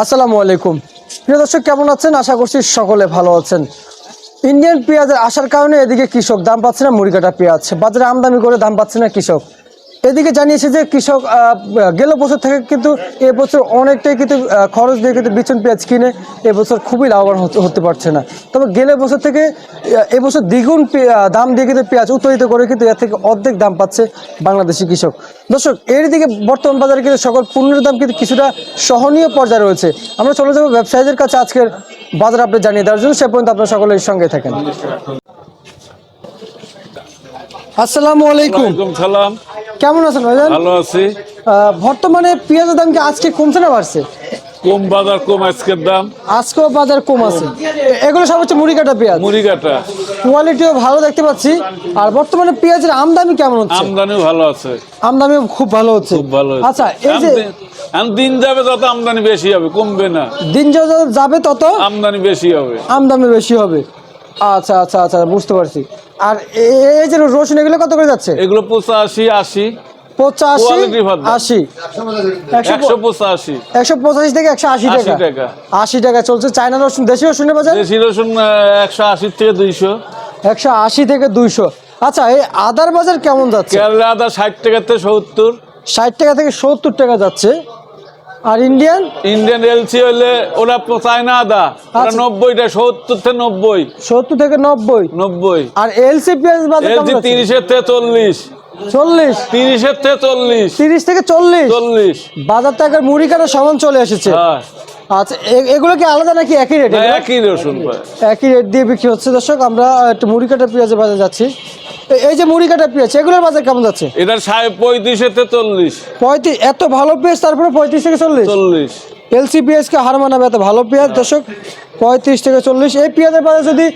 আসসালামু আলাইকুম। প্রিয় দর্শক, কেমন আছেন? আশা করছি সকলে ভালো আছেন। ইন্ডিয়ান পেঁয়াজের আসার কারণে এদিকে কৃষক দাম পাচ্ছে না মুড়ি কাটা পেঁয়াজ। বাজারে আমদানি করে দাম পাচ্ছে না কৃষক। এদিকে জানিয়েছে যে কৃষক গেল বছর থেকে কিন্তু এবছর অনেকটাই কিন্তু খরচ দিয়ে কিন্তু বিচন পেঁয়াজ কিনে এবছর খুবই লাভবান হতে- পারছে না। তবে গেলে বছর থেকে এবছর দ্বিগুণ দাম দিয়ে কিন্তু পেঁয়াজ উত্তোলিত করে কিন্তু এর থেকে অর্ধেক দাম পাচ্ছে বাংলাদেশি কৃষক। দর্শক, এর দিকে বর্তমান বাজারে কিন্তু সকল পণ্যের দাম কিন্তু কিছুটা সহনীয় পর্যায়ে রয়েছে। আমরা চলে যাব ব্যবসায়ীদের কাছে আজকের বাজার আপডেট জানিয়ে দেওয়ার জন্য। সে পর্যন্ত আপনারা সকলের সঙ্গে থাকেন। আসসালামু আলাইকুম। সালাম। কেমন আছেন ভাইজান? ভালো আছি। বর্তমানে পেঁয়াজের দাম কি আজকে কমছে না বাড়ছে? কম বাজার কম আজকের দাম। আজকেও বাজার কম আছে। এগুলো সব হচ্ছে মুড়ি কাটা পেঁয়াজ। মুড়ি কাটা কোয়ালিটিও ভালো দেখতে পাচ্ছি। আর বর্তমানে পেঁয়াজের আমদানি কেমন হচ্ছে? আমদানিও ভালো আছে। আমদানি খুব ভালো হচ্ছে। খুব ভালো আচ্ছা এই যে দিন যাবে তত আমদানি বেশি হবে কমবে না। দিন যত যাবে তত আমদানি বেশি হবে। আমদানি বেশি হবে। আচ্ছা আচ্ছা আচ্ছা বুঝতে পারছি। আর এই যে রসুন এগুলো কত করে যাচ্ছে? এগুলো পঁচাশি আশি। পঁচাশি একশো পঁচাশি। থেকে একশো আশি টাকা। টাকা। আশি টাকা চলছে। চায়না রসুন দেশি রসুনের বাজার দেশি রসুন একশো আশি থেকে দুইশো। একশো আশি থেকে দুইশো। আচ্ছা এই আদার বাজার কেমন যাচ্ছে? কেরালা আদা ষাট টাকা থেকে সত্তর। ষাট টাকা থেকে সত্তর টাকা যাচ্ছে। আর ইন্ডিয়ান ইন্ডিয়ান এলসি হলে ওরা পোচায় না আদা। ওরা আচ্ছা। নব্বইটা সত্তর থেকে নব্বই। সত্তর থেকে নব্বই? নব্বই। আর এলসি পেঁয়াজ বাজার এলসি তিরিশের থেকে চল্লিশ। চল্লিশ? তিরিশের থেকে চল্লিশ। তিরিশ থেকে চল্লিশ? চল্লিশ। বাজার টাকার মুড়ি কাটার সমান চলে এসেছে? হ্যাঁ। আচ্ছা এগুলো কি আলাদা নাকি একই রেট একই রসুন। একই রেট দিয়ে বিক্রি হচ্ছে। দর্শক আমরা একটু মুড়ি কাটা পেঁয়াজের বাজার যাচ্ছি। এই যে মুড়ি কাটা পেঁয়াজ এগুলোর বাজার কেমন যাচ্ছে? এটার সাড়ে পঁয়ত্রিশের থেকে চল্লিশ পঁয়ত্রিশ এত ভালো পেঁয়াজ তারপরে পঁয়ত্রিশ থেকে চল্লিশ? চল্লিশ। এলসি পেঁয়াজকে হার মানাবে এত ভালো পেঁয়াজ? দর্শক পঁয়ত্রিশ থেকে চল্লিশ। এই পেঁয়াজের বাজার যদি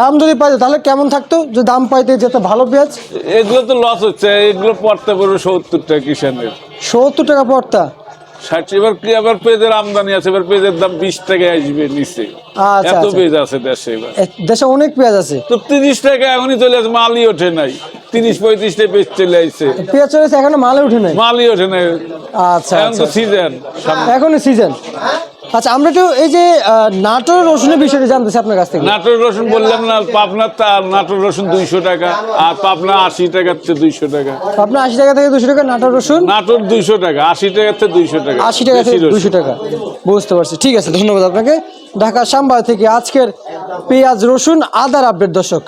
দাম যদি পাইতো তাহলে কেমন থাকতো? যে দাম পাইতে যেত ভালো পেঁয়াজ? এগুলো তো লস হচ্ছে এগুলো পড়তে পড়বে সত্তর টাকা কিষানের। সত্তর টাকা পড়তা? ষাট এবার কি আবার পেঁয়াজের আমদানি আছে এবার পেঁয়াজের দাম বিশ টাকা আসবে নিচে। আচ্ছা, এত আচ্ছা। পেঁয়াজ আছে দেশে এবার। দেশে অনেক পেঁয়াজ আছে। তো তিরিশ টাকা এখনই চলে আসে মালই ওঠে নাই। তিরিশ পঁয়ত্রিশ টাকা পেঁয়াজ চলে আসছে পেঁয়াজ চলেছে এখনও মালে ওঠে নাই। মালই ওঠে নাই। আচ্ছা এখন তো সিজন এখনই সিজন আচ্ছা আমরা একটু এই যে নাটোর রসুনের বিষয়টা জানতেছি আপনার কাছ থেকে। নাটোর রসুন বললাম না পাবনার তা- নাটোর রসুন দুইশো টাকা আর পাবনা আশি টাকার চেয়ে দুইশো টাকা। আপনার আশি টাকা থেকে দুশো টাকা নাটোর রসুন? নাটোর দুইশো টাকা আশি টাকার থেকে দুইশো টাকা আশি টাকা থেকে দুশো টাকা। বুঝতে পারছি। ঠিক আছে ধন্যবাদ আপনাকে। ঢাকা সাম্বা থেকে আজকের পেঁয়াজ রসুন আদার আপডেট দর্শক।